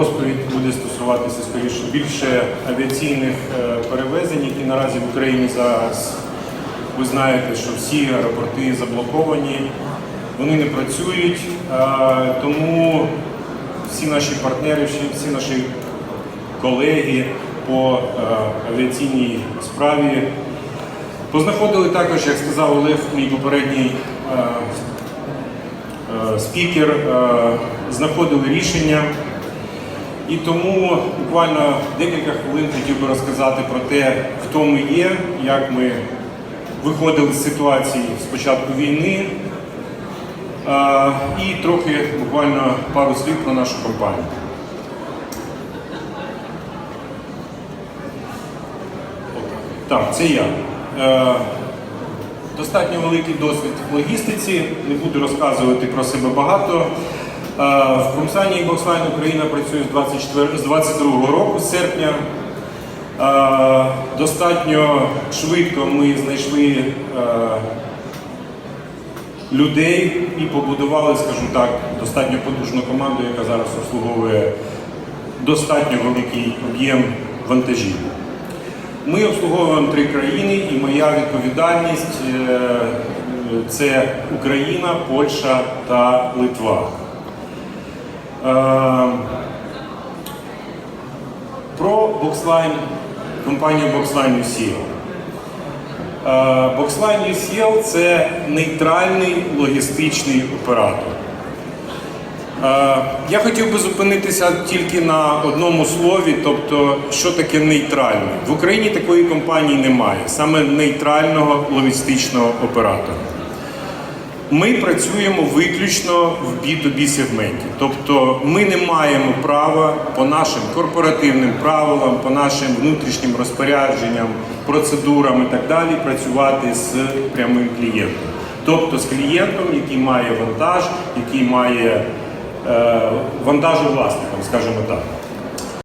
розповідь буде стосуватися скоріше більше авіаційних е, перевезень, які наразі в Україні зараз. Ви знаєте, що всі аеропорти заблоковані, вони не працюють, е, тому всі наші партнери, всі- наші колеги по е, авіаційній справі познаходили також, як сказав Олег, мій попередній спікер, знаходили рішення. І тому буквально декілька хвилин хотів би розказати про те, хто ми є, як ми виходили з ситуації спочатку війни. е, І трохи буквально пару слів про нашу компанію. Так, це я. Е, Достатньо великий досвід в логістиці, не буду розказувати про себе багато. В компанії Boxline Україна працює з 24 з 22 року, з серпня. Достатньо швидко ми знайшли людей і побудували, скажімо так, достатньо потужну команду, яка зараз обслуговує достатньо великий об'єм вантажів. Ми обслуговуємо три країни, і моя відповідальність е, це Україна, Польща та Литва. Е, Про Boxline, компанію Boxline UCL. Е, Boxline UCL – це нейтральний логістичний оператор. Е, Я хотів би зупинитися тільки на одному слові, тобто, що таке нейтральний. В Україні такої компанії немає, саме нейтрального логістичного оператора. Ми працюємо виключно в B2B сегменті, тобто ми не маємо права по нашим корпоративним правилам, по нашим внутрішнім розпорядженням, процедурам і так далі працювати з прямим клієнтом. Тобто з клієнтом, який має вантаж, який має е, вантажу власником, скажімо так.